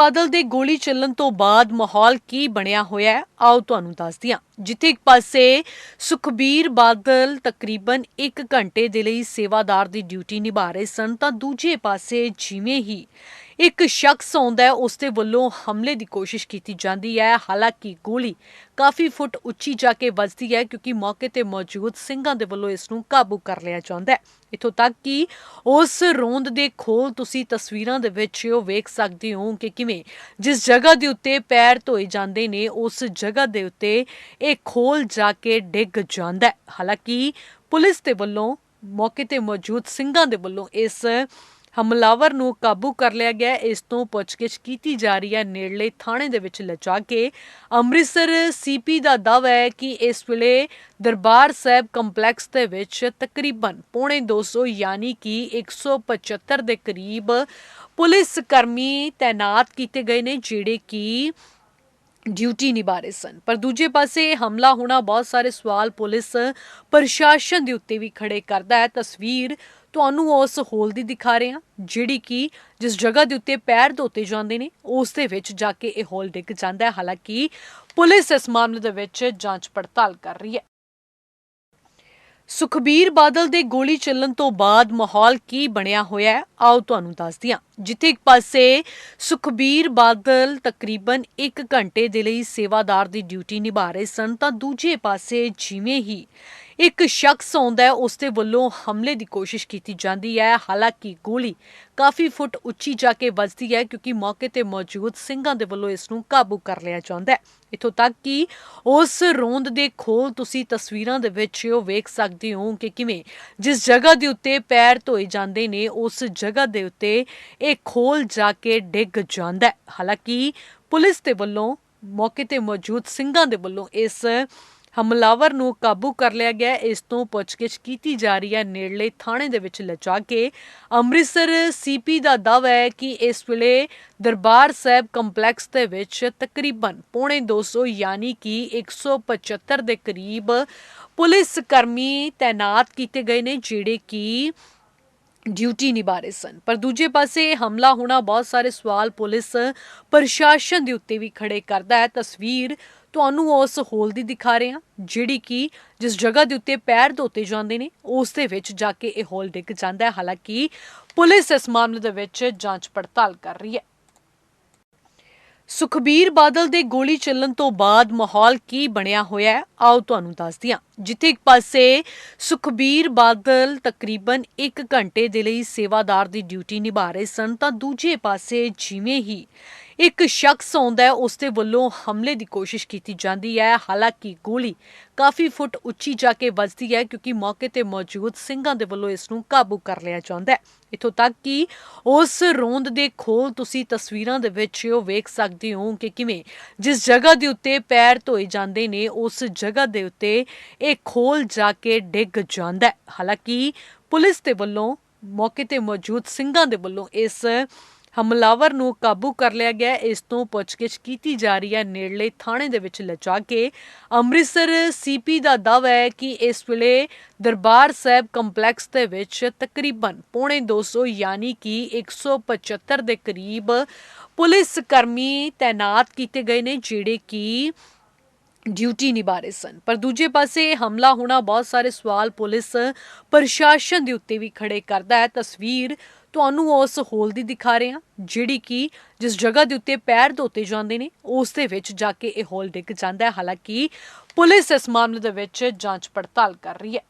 ਬਾਦਲ ਦੇ ਗੋਲੀ ਚੱਲਣ ਤੋਂ ਬਾਅਦ ਮਾਹੌਲ ਕੀ ਬਣਿਆ ਹੋਇਆ ਹੈ, ਆਓ ਤੁਹਾਨੂੰ ਦੱਸਦੀ ਹਾਂ। ਜਿੱਥੇ ਇੱਕ ਪਾਸੇ ਸੁਖਬੀਰ ਬਾਦਲ ਤਕਰੀਬਨ 1 ਘੰਟੇ ਦੇ ਲਈ ਸੇਵਾਦਾਰ ਦੀ ਡਿਊਟੀ ਨਿਭਾ ਰਹੇ ਸਨ, ਤਾਂ ਦੂਜੇ ਪਾਸੇ ਜਿਵੇਂ ਹੀ ਇੱਕ ਸ਼ਖਸ ਆਉਂਦਾ ਹੈ ਉਸ ਦੇ ਵੱਲੋਂ ਹਮਲੇ ਦੀ ਕੋਸ਼ਿਸ਼ ਕੀਤੀ ਜਾਂਦੀ ਹੈ। ਹਾਲਾਂਕਿ ਗੋਲੀ ਕਾਫੀ ਫੁੱਟ ਉੱਚੀ ਜਾ ਕੇ ਵੱਜਦੀ ਹੈ, ਕਿਉਂਕਿ ਮੌਕੇ ਤੇ ਮੌਜੂਦ ਸਿੰਘਾਂ ਦੇ ਵੱਲੋਂ ਇਸ ਨੂੰ ਕਾਬੂ ਕਰ ਲਿਆ ਜਾਂਦਾ ਹੈ। ਇਥੋਂ ਤੱਕ ਕਿ ਉਸ ਰੋਂਦ ਦੇ ਖੋਲ ਤੁਸੀਂ ਤਸਵੀਰਾਂ ਦੇ ਵਿੱਚ ਉਹ ਵੇਖ ਸਕਦੇ ਹੋ ਕਿ ਕਿਵੇਂ ਜਿਸ ਜਗ੍ਹਾ ਦੇ ਉੱਤੇ ਪੈਰ ਧੋਏ ਜਾਂਦੇ ਨੇ, ਉਸ ਜਗ੍ਹਾ ਦੇ ਉੱਤੇ ਇਹ ਖੋਲ ਜਾ ਕੇ ਡਿੱਗ ਜਾਂਦਾ ਹੈ। ਹਾਲਾਂਕਿ ਪੁਲਿਸ ਦੇ ਵੱਲੋਂ ਮੌਕੇ ਤੇ ਮੌਜੂਦ ਸਿੰਘਾਂ ਦੇ ਵੱਲੋਂ ਇਸ ਹਮਲਾਵਰ ਨੂੰ ਕਾਬੂ ਕਰ ਲਿਆ ਗਿਆ। ਹੈ। ਇਸ ਤੋਂ ਪੁੱਛਗਿੱਛ ਕੀਤੀ ਜਾ ਰਹੀ ਹੈ। ਨੇੜਲੇ ਥਾਣੇ ਦੇ ਵਿੱਚ ਲਿਜਾ ਕੇ ਅੰਮ੍ਰਿਤਸਰ ਸੀਪੀ ਦਾ ਦਾਅਵਾ ਹੈ ਕਿ ਇਸ ਵੇਲੇ ਦਰਬਾਰ ਸਾਹਿਬ ਕੰਪਲੈਕਸ ਦੇ ਵਿੱਚ ਤਕਰੀਬਨ ਪੌਣੇ 200 ਯਾਨੀ ਕਿ 175 ਦੇ ਕਰੀਬ ਪੁਲਿਸ ਕਰਮੀ ਤਾਇਨਾਤ ਕੀਤੇ ਗਏ ਨੇ, ਜਿਹੜੇ ਕਿ ਡਿਊਟੀ ਨਿਭਾ ਰਹੇ ਸਨ। ਪਰ ਦੂਜੇ ਪਾਸੇ ਇਹ ਹਮਲਾ ਹੋਣਾ ਬਹੁਤ ਸਾਰੇ ਸਵਾਲ ਪੁਲਿਸ ਪ੍ਰਸ਼ਾਸਨ ਦੇ ਉੱਤੇ ਵੀ ਖੜੇ ਕਰਦਾ ਹੈ। ਤਸਵੀਰ ਤੁਹਾਨੂੰ ਉਸ ਹੋਲ ਦੀ ਦਿਖਾ ਰਹੇ ਹਾਂ, ਜਿਹੜੀ ਕਿ ਜਿਸ ਜਗ੍ਹਾ ਦੇ ਉੱਤੇ ਪੈਰ ਧੋਤੇ ਜਾਂਦੇ ਨੇ, ਉਸ ਦੇ ਵਿੱਚ ਜਾ ਕੇ ਇਹ ਹੋਲ ਡਿੱਗ ਜਾਂਦਾ ਹੈ। ਹਾਲਾਂਕਿ ਪੁਲਿਸ ਇਸ ਮਾਮਲੇ ਦੇ ਵਿੱਚ ਜਾਂਚ ਪੜਤਾਲ ਕਰ ਰਹੀ ਹੈ। ਸੁਖਬੀਰ ਬਾਦਲ ਦੇ ਗੋਲੀ ਚੱਲਣ ਤੋਂ ਬਾਅਦ ਮਾਹੌਲ ਕੀ ਬਣਿਆ ਹੋਇਆ ਹੈ, ਆਓ ਤੁਹਾਨੂੰ ਦੱਸਦੀ ਹਾਂ। ਜਿੱਥੇ ਇੱਕ ਪਾਸੇ ਸੁਖਬੀਰ ਬਾਦਲ ਤਕਰੀਬਨ 1 ਘੰਟੇ ਦੇ ਲਈ ਸੇਵਾਦਾਰ ਦੀ ਡਿਊਟੀ ਨਿਭਾ ਰਹੇ ਸਨ, ਤਾਂ ਦੂਜੇ ਪਾਸੇ ਜਿਵੇਂ ਹੀ ਇੱਕ ਸ਼ਖਸ ਆਉਂਦਾ ਹੈ ਉਸ ਦੇ ਵੱਲੋਂ ਹਮਲੇ ਦੀ ਕੋਸ਼ਿਸ਼ ਕੀਤੀ ਜਾਂਦੀ ਹੈ। ਹਾਲਾਂਕਿ ਗੋਲੀ ਕਾਫੀ ਫੁੱਟ ਉੱਚੀ ਜਾ ਕੇ ਵੱਜਦੀ ਹੈ ਕਿਉਂਕਿ ਮੌਕੇ ਤੇ ਮੌਜੂਦ ਸਿੰਘਾਂ ਦੇ ਵੱਲੋਂ ਇਸ ਨੂੰ ਕਾਬੂ ਕਰ ਲਿਆ ਜਾਂਦਾ ਹੈ। ਇਥੋਂ ਤੱਕ ਕਿ ਉਸ ਰੋਂਦ ਦੇ ਖੋਲ ਤੁਸੀਂ ਤਸਵੀਰਾਂ ਦੇ ਵਿੱਚ ਉਹ ਵੇਖ ਸਕਦੇ ਹੋ ਕਿ ਕਿਵੇਂ ਜਿਸ ਜਗ੍ਹਾ ਦੇ ਉੱਤੇ ਪੈਰ ਧੋਏ ਜਾਂਦੇ ਨੇ, ਉਸ ਜਗ੍ਹਾ ਦੇ ਉੱਤੇ ਇਹ ਖੋਲ ਜਾ ਕੇ ਡਿੱਗ ਜਾਂਦਾ ਹੈ। ਹਾਲਾਂਕਿ ਪੁਲਿਸ ਦੇ ਵੱਲੋਂ ਮੌਕੇ ਤੇ ਮੌਜੂਦ ਸਿੰਘਾਂ ਦੇ ਵੱਲੋਂ ਇਸ ਹਮਲਾਵਰ ਨੂੰ ਕਾਬੂ ਕਰ ਲਿਆ ਗਿਆ। ਇਸ ਤੋਂ ਪੁੱਛਗਿੱਛ ਕੀਤੀ ਜਾ ਰਹੀ ਹੈ। ਨੇੜਲੇ ਥਾਣੇ ਦੇ ਵਿੱਚ ਲਿਜਾ ਕੇ ਅੰਮ੍ਰਿਤਸਰ ਸੀਪੀ ਦਾ ਦਾਅਵਾ ਹੈ ਕਿ ਇਸ ਵੇਲੇ ਦਰਬਾਰ ਸਾਹਿਬ ਕੰਪਲੈਕਸ ਦੇ ਵਿੱਚ ਤਕਰੀਬਨ ਪੌਣੇ 200 ਯਾਨੀ ਕਿ 175 ਦੇ ਕਰੀਬ ਪੁਲਿਸ ਕਰਮੀ ਤਾਇਨਾਤ ਕੀਤੇ ਗਏ ਨੇ, ਜਿਹੜੇ ਕਿ ਡਿਊਟੀ ਨਿਭਾ ਰਹੇ ਸਨ। ਪਰ ਦੂਜੇ ਪਾਸੇ ਹਮਲਾ ਹੋਣਾ ਬਹੁਤ ਸਾਰੇ ਸਵਾਲ ਪੁਲਿਸ ਪ੍ਰਸ਼ਾਸਨ ਦੇ ਉੱਤੇ ਵੀ ਖੜੇ ਕਰਦਾ ਹੈ। ਤਸਵੀਰ ਤੁਹਾਨੂੰ ਉਸ ਹੋਲ ਦੀ ਦਿਖਾ ਰਹੇ ਹਾਂ, ਜਿਹੜੀ ਕਿ ਜਿਸ ਜਗ੍ਹਾ ਦੇ ਉੱਤੇ ਪੈਰ ਧੋਤੇ ਜਾਂਦੇ ਨੇ, ਉਸ ਦੇ ਵਿੱਚ ਜਾ ਕੇ ਇਹ ਹੋਲ ਡਿੱਗ ਜਾਂਦਾ ਹੈ। ਹਾਲਾਂਕਿ ਪੁਲਿਸ ਇਸ ਮਾਮਲੇ ਦੇ ਵਿੱਚ ਜਾਂਚ ਪੜਤਾਲ ਕਰ ਰਹੀ ਹੈ। ਸੁਖਬੀਰ ਬਾਦਲ ਦੇ ਗੋਲੀ ਚੱਲਣ ਤੋਂ ਬਾਅਦ ਮਾਹੌਲ ਕੀ ਬਣਿਆ ਹੋਇਆ ਹੈ, ਆਓ ਤੁਹਾਨੂੰ ਦੱਸਦੀ ਹਾਂ। ਜਿੱਥੇ ਇੱਕ ਪਾਸੇ ਸੁਖਬੀਰ ਬਾਦਲ ਤਕਰੀਬਨ 1 ਘੰਟੇ ਦੇ ਲਈ ਸੇਵਾਦਾਰ ਦੀ ਡਿਊਟੀ ਨਿਭਾ ਰਹੇ ਸਨ, ਤਾਂ ਦੂਜੇ ਪਾਸੇ ਜਿਵੇਂ ਹੀ ਇੱਕ ਸ਼ਖਸ ਆਉਂਦਾ ਹੈ ਉਸ ਦੇ ਵੱਲੋਂ ਹਮਲੇ ਦੀ ਕੋਸ਼ਿਸ਼ ਕੀਤੀ ਜਾਂਦੀ ਹੈ। ਹਾਲਾਂਕਿ ਗੋਲੀ ਕਾਫੀ ਫੁੱਟ ਉੱਚੀ ਜਾ ਕੇ ਵੱਜਦੀ ਹੈ ਕਿਉਂਕਿ ਮੌਕੇ ਤੇ ਮੌਜੂਦ ਸਿੰਘਾਂ ਦੇ ਵੱਲੋਂ ਇਸ ਨੂੰ ਕਾਬੂ ਕਰ ਲਿਆ ਜਾਂਦਾ ਹੈ। ਇਥੋਂ ਤੱਕ ਕਿ ਉਸ ਰੋਂਦ ਦੇ ਖੋਲ ਤੁਸੀਂ ਤਸਵੀਰਾਂ ਦੇ ਵਿੱਚ ਉਹ ਵੇਖ ਸਕਦੇ ਹੋ ਕਿ ਕਿਵੇਂ ਜਿਸ ਜਗ੍ਹਾ ਦੇ ਉੱਤੇ ਪੈਰ ਧੋਏ ਜਾਂਦੇ ਨੇ, ਉਸ ਜਗ੍ਹਾ ਦੇ ਉੱਤੇ ਇਹ ਖੋਲ ਜਾ ਕੇ ਡਿੱਗ ਜਾਂਦਾ ਹੈ। ਹਾਲਾਂਕਿ ਪੁਲਿਸ ਦੇ ਵੱਲੋਂ ਮੌਕੇ ਤੇ ਮੌਜੂਦ ਸਿੰਘਾਂ ਦੇ ਵੱਲੋਂ ਇਸ ਹਮਲਾਵਰ ਨੂੰ ਕਾਬੂ ਕਰ ਲਿਆ ਗਿਆ ਹੈ। ਇਸ ਤੋਂ ਪੁੱਛਗਿੱਛ ਕੀਤੀ ਜਾ ਰਹੀ ਹੈ ਨੇੜਲੇ ਥਾਣੇ ਦੇ ਵਿੱਚ ਲਿਜਾ ਕੇ ਅੰਮ੍ਰਿਤਸਰ ਸੀਪੀ ਦਾ ਦਾਅਵਾ ਹੈ ਕਿ ਇਸ ਵੇਲੇ ਦਰਬਾਰ ਸਾਹਿਬ ਕੰਪਲੈਕਸ ਦੇ ਵਿੱਚ ਤਕਰੀਬਨ ਪੌਣੇ 200 ਯਾਨੀ ਕਿ 175 ਦੇ ਕਰੀਬ ਪੁਲਿਸ ਕਰਮੀ ਤਾਇਨਾਤ ਕੀਤੇ ਗਏ ਨੇ, ਜਿਹੜੇ ਕਿ ਡਿਊਟੀ ਨਿਭਾ ਰਹੇ ਸਨ। ਪਰ ਦੂਜੇ ਪਾਸੇ ਹਮਲਾ ਹੋਣਾ ਬਹੁਤ ਸਾਰੇ ਸਵਾਲ ਪੁਲਿਸ, ਪ੍ਰਸ਼ਾਸਨ ਦੇ ਉੱਤੇ ਵੀ ਖੜੇ ਕਰਦਾ ਹੈ। ਤਸਵੀਰ ਤੁਹਾਨੂੰ ਉਸ ਹੋਲ ਦੀ ਦਿਖਾ ਰਹੇ ਹਾਂ, ਜਿਹੜੀ ਕਿ ਜਿਸ ਜਗ੍ਹਾ ਦੇ ਉੱਤੇ ਪੈਰ ਧੋਤੇ ਜਾਂਦੇ ਨੇ, ਉਸ ਦੇ ਵਿੱਚ ਜਾ ਕੇ ਇਹ ਹੋਲ ਡਿੱਗ ਜਾਂਦਾ ਹੈ। ਹਾਲਾਂਕਿ ਪੁਲਿਸ ਇਸ ਮਾਮਲੇ ਦੇ ਵਿੱਚ ਜਾਂਚ ਪੜਤਾਲ ਕਰ ਰਹੀ ਹੈ।